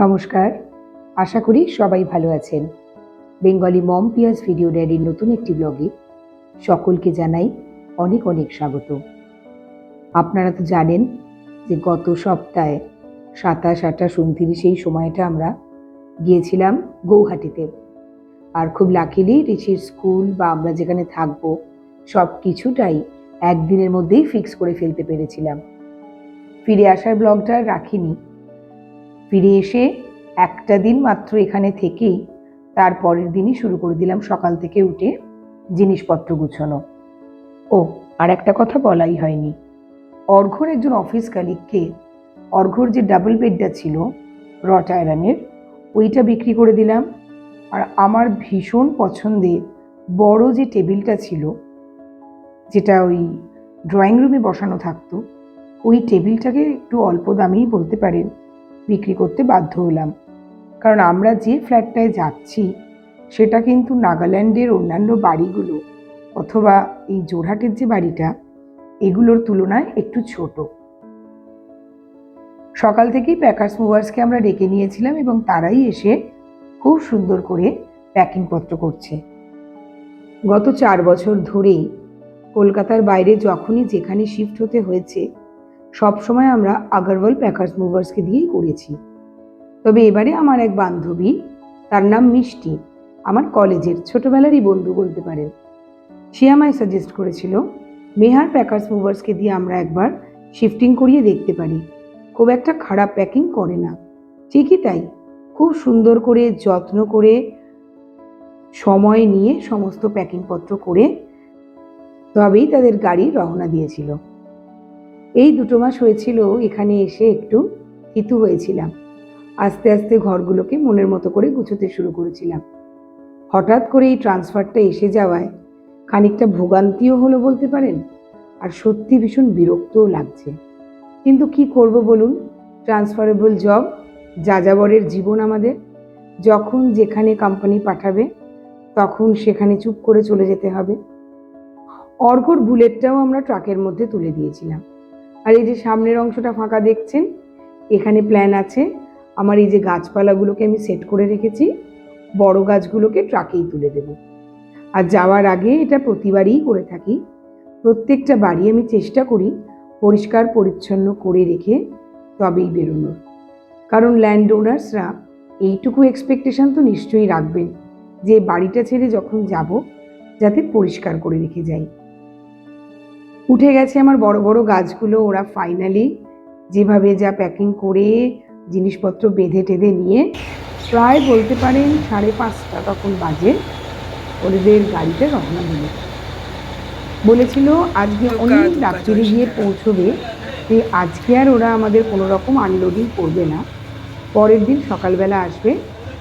নমস্কার। আশা করি সবাই ভালো আছেন। বেঙ্গলি মম পিয়াস ভিডিও ড্যাডির নতুন একটি ব্লগে সকলকে জানাই অনেক অনেক স্বাগত। আপনারা তো জানেন যে গত সপ্তাহে সাতাশ, আঠাশ, উনত্রিশ এই সময়টা আমরা গিয়েছিলাম গৌহাটিতে। আর খুব লাকিলি ঋষির স্কুল বা আমরা যেখানে থাকব সব কিছুটাই একদিনের মধ্যেই ফিক্স করে ফেলতে পেরেছিলাম। ফিরে আসার ব্লগটা রাখিনি। ফিরে এসে একটা দিন মাত্র এখানে থেকেই তার পরের দিনই শুরু করে দিলাম সকাল থেকে উঠে জিনিসপত্র গুছানো। ও, আর একটা কথা বলাই হয়নি। অর্ঘর একজন অফিস কালিককে অর্ঘর যে ডাবল বেডটা ছিল, রট আয়রনের, ওইটা বিক্রি করে দিলাম। আর আমার ভীষণ পছন্দের বড় যে টেবিলটা ছিল, যেটা ওই ড্রয়িং রুমে বসানো থাকতো, ওই টেবিলটাকে একটু অল্প দামেই বলতে পারেন। বিক্রি করতে বাধ্য হলাম। কারণ আমরা যে ফ্ল্যাটটায় যাচ্ছি, সেটা কিন্তু নাগাল্যান্ডের অন্যান্য বাড়িগুলো অথবা এই জোরহাটের যে বাড়িটা, এগুলোর তুলনায় একটু ছোট। সকাল থেকেই প্যাকার্স মুভার্সকে আমরা ডেকে নিয়েছিলাম এবং তারাই এসে খুব সুন্দর করে প্যাকিংপত্র করছে। গত চার বছর ধরেই কলকাতার বাইরে যখনই যেখানে শিফট হতে হয়েছে সবসময় আমরা আগারওয়াল প্যাকার্স মুভার্সকে দিয়েই করেছি। তবে এবারে আমার এক বান্ধবী, তার নাম মিষ্টি, আমার কলেজের ছোটবেলারই বন্ধু বলতে পারেন। সে আমায় সাজেস্ট করেছিল, মেহার প্যাকার্স মুভার্সকে দিয়ে আমরা একবার শিফটিং করিয়ে দেখতে পারি। খুব একটা খারাপ প্যাকিং করে না। ঠিকই তাই। খুব সুন্দর করে, যত্ন করে, সময় নিয়ে সমস্ত প্যাকিংপত্র করে তবেই তাদের গাড়ি রওনা দিয়েছিল। এই দুটো মাস হয়েছিল, এখানে এসে একটু থিতু হয়েছিলাম। আস্তে আস্তে ঘরগুলোকে মনের মতো করে গুছোতে শুরু করেছিলাম। হঠাৎ করে এই ট্রান্সফারটা এসে যাওয়ায় খানিকটা ভোগান্তিও হলো বলতে পারেন, আর সত্যি ভীষণ বিরক্তও লাগছে। কিন্তু কি করব বলুন? ট্রান্সফারেবল জব, যাযাবরের জীবন আমাদের। যখন যেখানে কোম্পানি পাঠাবে, তখন সেখানে চুপ করে চলে যেতে হবে। অর্ঘর বুলেটটাও আমরা ট্রাকের মধ্যে তুলে দিয়েছিলাম। আর এই যে সামনের অংশটা ফাঁকা দেখছেন, এখানে প্ল্যান আছে। আমার এই যে গাছপালাগুলোকে আমি সেট করে রেখেছি, বড় গাছগুলোকে ট্রাকেই তুলে দেব। আর যাওয়ার আগে এটা প্রতিবারই করে থাকি। প্রত্যেকটা বাড়ি আমি চেষ্টা করি পরিষ্কার পরিচ্ছন্ন করে রেখে তবেই বেরোনোর। কারণ ল্যান্ড ওনার্সরা এইটুকু এক্সপেকটেশন তো নিশ্চয়ই রাখবেন যে বাড়িটা ছেড়ে যখন যাব, যাতে পরিষ্কার করে রেখে যাই। উঠে গেছে আমার বড় বড় গাছগুলো ওরা ফাইনালি যেভাবে যা প্যাকিং করে জিনিসপত্র বেঁধে টেঁধে নিয়ে প্রায় বলতে পারেন সাড়ে পাঁচটা তখন বাজে ওদের গাড়িতে রওনা দিল। বলেছিল আজকে অনেক রাত্রিরে গিয়ে পৌঁছবে যে আজকে আর ওরা আমাদের কোনো রকম আনলোডিং করবে না। পরের দিন সকালবেলা আসবে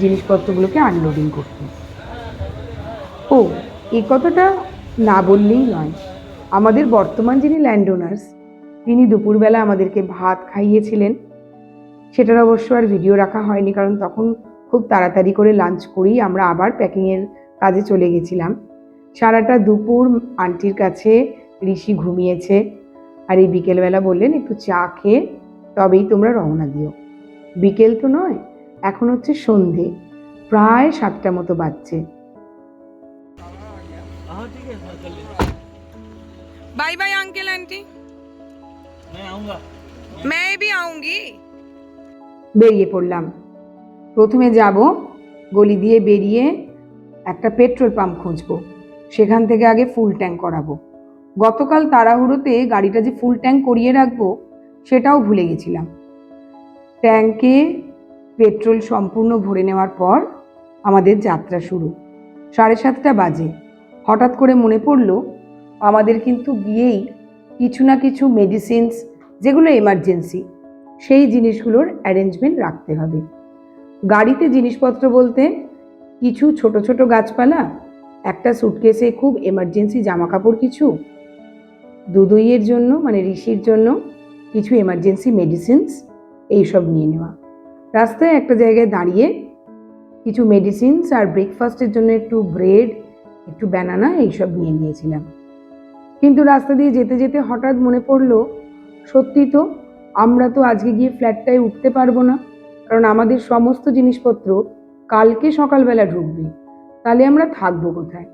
জিনিসপত্রগুলোকে আনলোডিং করতে। ও এই কথাটা না বললেই নয়। আমাদের বর্তমান যিনি ল্যান্ড ওনার্স তিনি দুপুরবেলা আমাদেরকে ভাত খাইয়েছিলেন। সেটার অবশ্য আর ভিডিও রাখা হয়নি, কারণ তখন খুব তাড়াতাড়ি করে লাঞ্চ করেই আমরা আবার প্যাকিংয়ের কাজে চলে গেছিলাম। সারাটা দুপুর আন্টির কাছে ঋষি ঘুমিয়েছে আর এই বিকেলবেলা বললেন, একটু চা খেয়ে তবেই তোমরা রওনা দিও। বিকেল তো নয়, এখন হচ্ছে সন্ধে, প্রায় সাতটা মতো বাজছে। बाय बाय अंकल आंटी मैं आऊँगा मैं भी आऊंगी বেরিয়ে পড়লাম প্রথমে যাব গলি দিয়ে বেরিয়ে একটা পেট্রোল পাম্প খুঁজবো সেখান থেকে আগে ফুল ট্যাঙ্ক করাবো গতকাল তাড়াহুড়োতে গাড়িটা যে ফুল ট্যাঙ্ক করিয়ে রাখবো সেটাও ভুলে গেছিলাম ট্যাঙ্কে পেট্রোল সম্পূর্ণ ভরে নেওয়ার পর আমাদের যাত্রা শুরু সাড়ে সাতটা বাজে হঠাৎ করে মনে পড়লো আমাদের কিন্তু গিয়েই কিছু না কিছু মেডিসিনস যেগুলো এমার্জেন্সি সেই জিনিসগুলোর অ্যারেঞ্জমেন্ট রাখতে হবে। গাড়িতে জিনিসপত্র বলতে কিছু ছোট ছোট গাছপালা, একটা সুটকেসে খুব এমার্জেন্সি জামা কাপড় কিছু, দুদইয়ের জন্য মানে ঋষির জন্য কিছু এমার্জেন্সি মেডিসিনস এইসব নিয়ে নেওয়া। রাস্তায় একটা জায়গায় দাঁড়িয়ে কিছু মেডিসিনস আর ব্রেকফাস্টের জন্য একটু ব্রেড একটু ব্যানানা এইসব নিয়ে নিয়েছিলাম। কিন্তু রাস্তা দিয়ে যেতে যেতে হঠাৎ মনে পড়ল, সত্যি তো আমরা তো আজকে গিয়ে ফ্ল্যাটটায় উঠতে পারব না। কারণ আমাদের সমস্ত জিনিসপত্র কালকে সকালবেলা ঢুকবে। তাহলে আমরা থাকব কোথায়?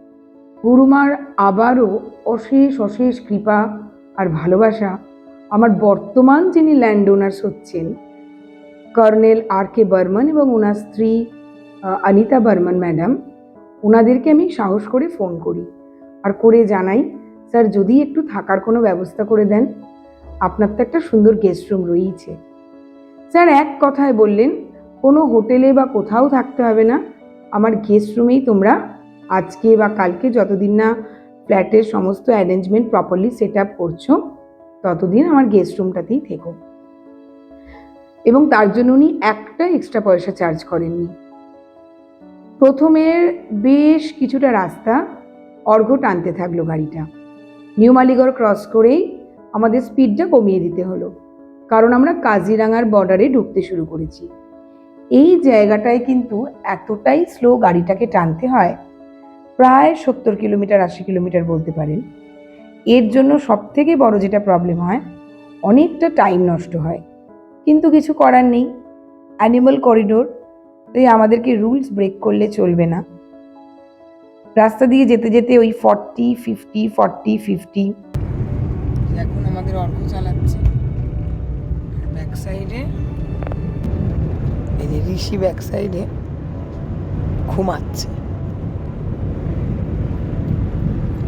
গুরুমার আবারও অশেষ অশেষ কৃপা আর ভালোবাসা আমার বর্তমান যিনি ল্যান্ড ওনার্স হচ্ছেন, কর্নেল আর কে বর্মন এবং ওনার স্ত্রী অনিতা বর্মন ম্যাডাম ওনাদেরকে আমি সাহস করে ফোন করি। আর করে জানাই স্যার, যদি একটু থাকার কোনো ব্যবস্থা করে দেন। আপনার তো একটা সুন্দর গেস্ট রুম রয়েছে স্যার, এক কথায় বললেন, কোনো হোটেলে বা কোথাও থাকতে হবে না। আমার গেস্ট রুমেই তোমরা আজকে বা কালকে যতদিন না ফ্ল্যাটের সমস্ত অ্যারেঞ্জমেন্ট প্রপারলি সেট আপ করছ, ততদিন আমার গেস্ট রুমটাতেই থেকো। এবং তার জন্য উনি একটা এক্সট্রা পয়সা চার্জ করেননি। প্রথমের বেশ কিছুটা রাস্তা অর্ঘ টানতে থাকল গাড়িটা। নিউ মালিগড় ক্রস করেই আমাদের স্পিডটা কমিয়ে দিতে হলো। কারণ আমরা কাজিরাঙার বর্ডারে ঢুকতে শুরু করেছি। এই জায়গাটায় কিন্তু এতটাই স্লো গাড়িটাকে টানতে হয়, প্রায় সত্তর কিলোমিটার, আশি কিলোমিটার বলতে পারেন। এর জন্য সব থেকে বড় যেটা প্রবলেম হয়, অনেকটা টাইম নষ্ট হয়। কিন্তু কিছু করার নেই। অ্যানিমাল করিডোর তাই আমাদেরকে রুলস ব্রেক করলে চলবে না। রাস্তা দিয়ে যেতে যেতে ওই ফর্টি ফিফটি ফর্টি ফিফটি এখন আমাদের অর্ঘ চালাচ্ছে। ব্যাক সাইডে এই যে ঋষি ব্যাক সাইডে ঘুমাচ্ছে।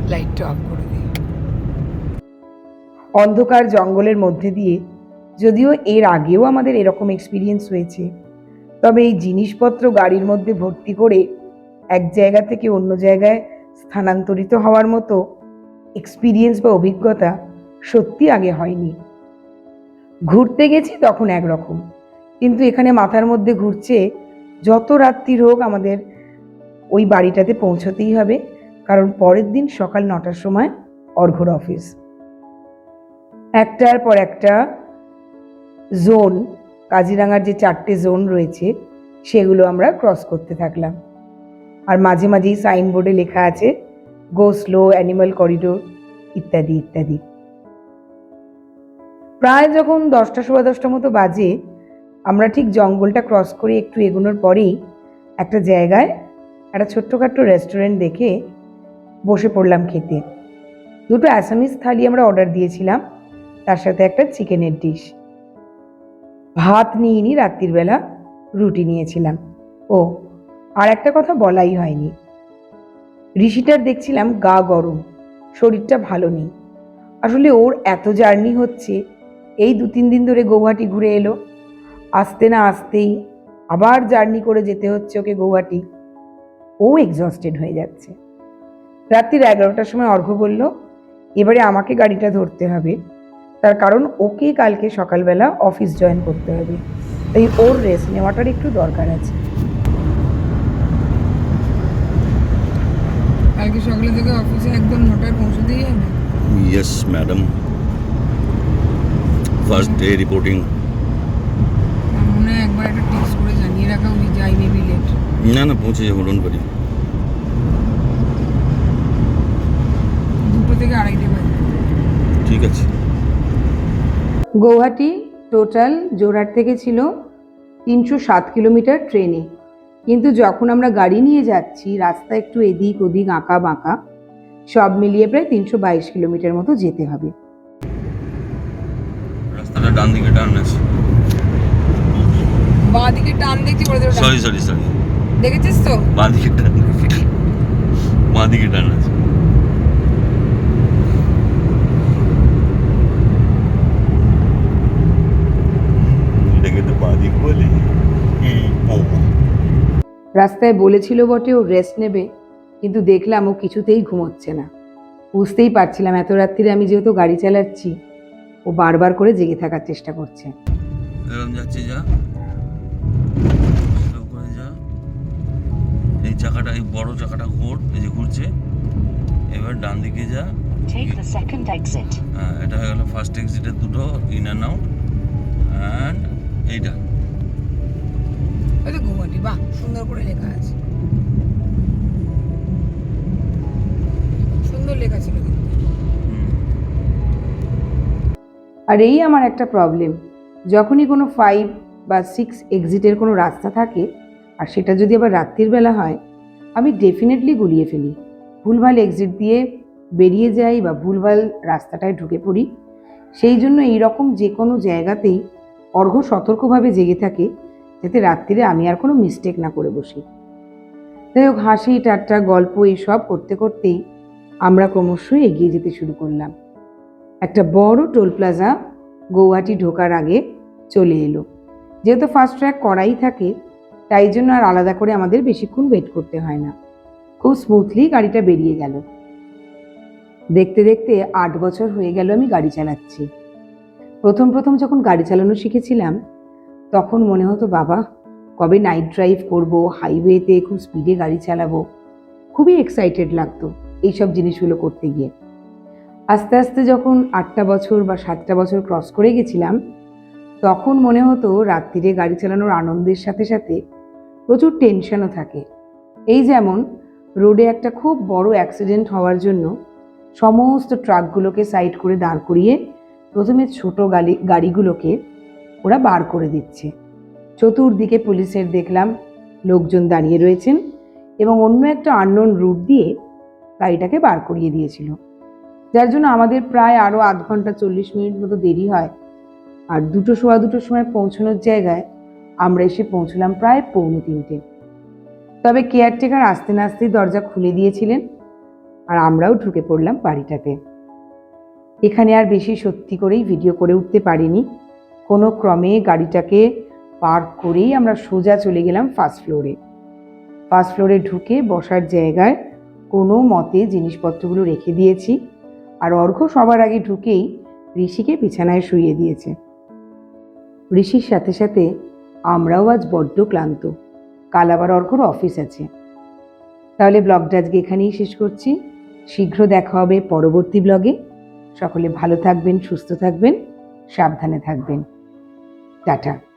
লাইটটা অফ করে দিই। অন্ধকার জঙ্গলের মধ্যে দিয়ে যদিও এর আগেও আমাদের এরকম এক্সপিরিয়েন্স হয়েছে। তবে এই জিনিসপত্র গাড়ির মধ্যে ভর্তি করে এক জায়গা থেকে অন্য জায়গায় স্থানান্তরিত হওয়ার মতো এক্সপিরিয়েন্স বা অভিজ্ঞতা সত্যি আগে হয়নি। ঘুরতে গেছি তখন একরকম, কিন্তু এখানে মাথার মধ্যে ঘুরছে যত রাত্রির হোক আমাদের ওই বাড়িটাতে পৌঁছতেই হবে, কারণ পরের দিন সকাল নটার সময় অর্ঘর অফিস একটার পর একটা জোন কাজিরাঙার যে চারটে জোন রয়েছে, সেগুলো আমরা ক্রস করতে থাকলাম। আর মাঝে মাঝেই সাইনবোর্ডে লেখা আছে গো স্লো অ্যানিমাল করিডোর ইত্যাদি ইত্যাদি। প্রায় যখন দশটা, সোয়া দশটা মতো বাজে, আমরা ঠিক জঙ্গলটা ক্রস করে একটু এগোনোর পরেই একটা জায়গায় একটা ছোট্টখাট্ট রেস্টুরেন্ট দেখে বসে পড়লাম খেতে। দুটো অ্যাসামিস থালি আমরা অর্ডার দিয়েছিলাম, তার সাথে একটা চিকেনের ডিশ ভাত নিইনি রাত্রির বেলা রুটি নিয়েছিলাম। ও আর একটা কথা বলাই হয়নি। ঋষিটার দেখছিলাম গা গরম, শরীরটা ভালো নেই। আসলে ওর এত জার্নি হচ্ছে, এই দু তিন দিন ধরে গৌহাটি ঘুরে এলো। আসতে না আসতেই আবার জার্নি করে যেতে হচ্ছে ওকে গৌহাটি। ও এক্সস্টেড হয়ে যাচ্ছে। রাত্রির এগারোটার সময় অর্ঘ্য বলল, এবারে আমাকে গাড়িটা ধরতে হবে। তার কারণ ওকে কালকে সকালবেলা অফিস জয়েন করতে হবে। তাই ওর রেস্ট নেওয়াটার একটু দরকার আছে। কালকে সকালে থেকে অফিসে একদম নটায় পৌঁছতেই হবে। Yes, madam. First day reporting. আমার মনে হয় একবার একটা টেক্সট করে জানিয়ে রাখা উচিত যাই মেবি লেট না না পৌঁছে যাব ডোন্ট করি দুটো থেকে আড়াইটে বাজে। ঠিক আছে। গৌহাটি টোটাল জোরহাট থেকে ছিল তিনশো সাত কিলোমিটার ট্রেনে কিন্তু যখন আমরা গাড়ি নিয়ে যাচ্ছি রাস্তা একটু এদিক ওদিক আঁকা বাঁকা সব মিলিয়ে প্রায় তিনশো বাইশ কিলোমিটার মতো যেতে হবে। রাস্তাটা ডান দিকে টার্ন আছে। বাঁ দিকে টান দেখছি বলে সরি সরি সরি দেখেছিস তো? বাঁ দিকে টার্ন বাঁ দিকে টার্ন আছে এটাকে তো বাঁ দিক বলে ও রাস্তায় বলেছিল বটে ও রেস্ট নেবে। কিন্তু দেখলাম ও কিছুতেই ঘুমোচ্ছে না। বুঝতেই পারছিলাম এত রাত্রিরে আমি যেহেতু গাড়ি চালাচ্ছি ও বারবার করে জেগে থাকার চেষ্টা করছে। এরকম যাচ্ছে যা। করে যা। এই চাকাটা এই বড় চাকাটা ঘোর এই যে ঘুরছে। এবার ডান দিকে যা. হ্যাঁ এটা হয়ে গেল ফার্স্ট এক্সিটের দুটো ইন অ্যান্ড আউট অ্যান্ড এইটা। বাহ, সুন্দর করে লেখা আছে। সুন্দর লেখা ছিল আর এই আমার একটা প্রবলেম যখনই কোনো ফাইভ বা সিক্স এক্সিটের কোনো রাস্তা থাকে, আর সেটা যদি আবার রাত্রির বেলা হয়, আমি ডেফিনেটলি গুলিয়ে ফেলি। ভুলভাল এক্সিট দিয়ে বেরিয়ে যাই বা ভুলভাল রাস্তাটায় ঢুকে পড়ি। সেই জন্য এইরকম যে কোনো জায়গাতেই অর্ঘ সতর্কভাবে জেগে থাকে। যাতে রাত্রিরে আমি আর কোনো মিস্টেক না করে বসি। যাই হোক, হাসি, ঠাট্টা, গল্প এইসব করতে করতেই আমরা ক্রমশই এগিয়ে যেতে শুরু করলাম। একটা বড় টোল প্লাজা গৌহাটি ঢোকার আগে চলে এলো। যেহেতু ফাস্ট ট্র্যাক করাই থাকে, তাই জন্য আর আলাদা করে আমাদের বেশিক্ষণ ওয়েট করতে হয় না। খুব স্মুথলি গাড়িটা বেরিয়ে গেল। দেখতে দেখতে আট বছর হয়ে গেল আমি গাড়ি চালাচ্ছি। প্রথম প্রথম যখন গাড়ি চালানো শিখেছিলাম তখন মনে হতো, বাবা, কবে নাইট ড্রাইভ করব হাইওয়েতে খুব স্পিডে গাড়ি চালাবো? খুবই এক্সাইটেড লাগতো এইসব জিনিসগুলো করতে গিয়ে। আস্তে আস্তে যখন আটটা বছর বা সাতটা বছর ক্রস করে গেছিলাম, তখন মনে হতো রাত্রিরে গাড়ি চালানোর আনন্দের সাথে সাথে প্রচুর টেনশনও থাকে। এই যেমন রোডে একটা খুব বড় অ্যাক্সিডেন্ট হওয়ার জন্য সমস্ত ট্রাকগুলোকে সাইড করে দাঁড় করিয়ে প্রথমে ছোট গাড়ি গাড়িগুলোকে ওরা বার করে দিচ্ছে। চতুর্দিকে পুলিশের দেখলাম লোকজন দাঁড়িয়ে রয়েছেন এবং অন্য একটা আননোন রুট দিয়ে গাড়িটাকে বার করিয়ে দিয়েছিল। যার জন্য আমাদের প্রায় আরও আধ ঘণ্টা চল্লিশ মিনিট মতো দেরি হয়। আর দুটো সোয়া দুটোর সময় পৌঁছানোর জায়গায় আমরা এসে পৌঁছলাম প্রায় পৌনে তিনটে। তবে কেয়ারটেকার আস্তে না আস্তেই দরজা খুলে দিয়েছিলেন আর আমরাও ঢুকে পড়লাম বাড়িটাতে। এখানে আর বেশি সত্যি করেই ভিডিও করে উঠতে পারিনি। কোনো ক্রমে গাড়িটাকে পার্ক করেই আমরা সোজা চলে গেলাম ফার্স্ট ফ্লোরে ফার্স্ট ফ্লোরে ঢুকে বসার জায়গায় কোনো মতে জিনিসপত্রগুলো রেখে দিয়েছি আর অর্ঘ্য সবার আগে ঢুকেই ঋষিকে বিছানায় শুইয়ে দিয়েছে। ঋষির সাথে সাথে আমরাও আজ বড্ড ক্লান্ত। কাল আবার অর্ঘ্যর অফিস আছে। তাহলে ব্লগটা আজকে এখানেই শেষ করছি। শীঘ্র দেখা হবে পরবর্তী ব্লগে সকলে ভালো থাকবেন, সুস্থ থাকবেন, সাবধানে থাকবেন। टाटा।